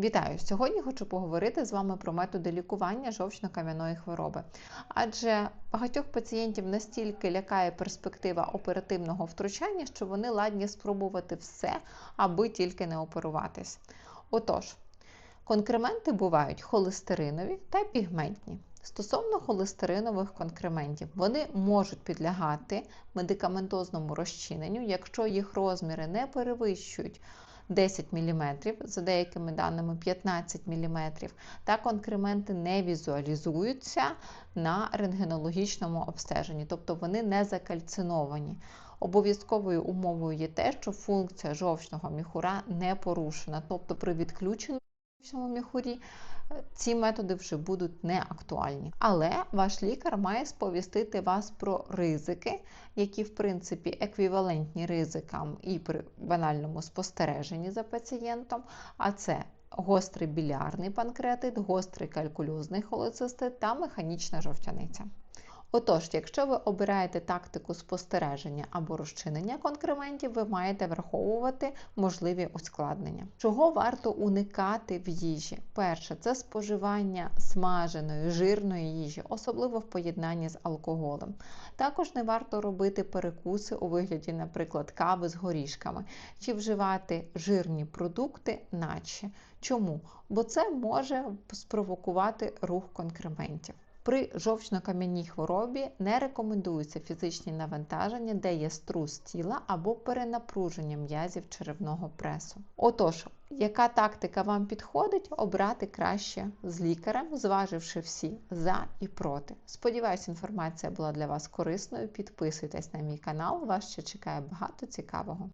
Вітаю! Сьогодні хочу поговорити з вами про методи лікування жовчно-кам'яної хвороби. Адже багатьох пацієнтів настільки лякає перспектива оперативного втручання, що вони ладні спробувати все, аби тільки не оперуватись. Отож, конкременти бувають холестеринові та пігментні. Стосовно холестеринових конкрементів, вони можуть підлягати медикаментозному розчиненню, якщо їх розміри не перевищують 10 мм, за деякими даними 15 мм, та конкременти не візуалізуються на рентгенологічному обстеженні, тобто вони не закальциновані. Обов'язковою умовою є те, що функція жовчного міхура не порушена, тобто при відключеному жовчному міхурі ці методи вже будуть не актуальні. Але ваш лікар має сповістити вас про ризики, які, в принципі, еквівалентні ризикам і при банальному спостереженні за пацієнтом. А це гострий білярний панкреатит, гострий калькульозний холецистит та механічна жовтяниця. Отож, якщо ви обираєте тактику спостереження або розчинення конкрементів, ви маєте враховувати можливі ускладнення. Чого варто уникати в їжі? Перше, це споживання смаженої, жирної їжі, особливо в поєднанні з алкоголем. Також не варто робити перекуси у вигляді, наприклад, кави з горішками, чи вживати жирні продукти, наче. Чому? Бо це може спровокувати рух конкрементів. При жовчно-кам'яній хворобі не рекомендуються фізичні навантаження, де є струс тіла або перенапруження м'язів черевного пресу. Отож, яка тактика вам підходить, обрати краще з лікарем, зваживши всі за і проти. Сподіваюсь, інформація була для вас корисною. Підписуйтесь на мій канал, вас ще чекає багато цікавого.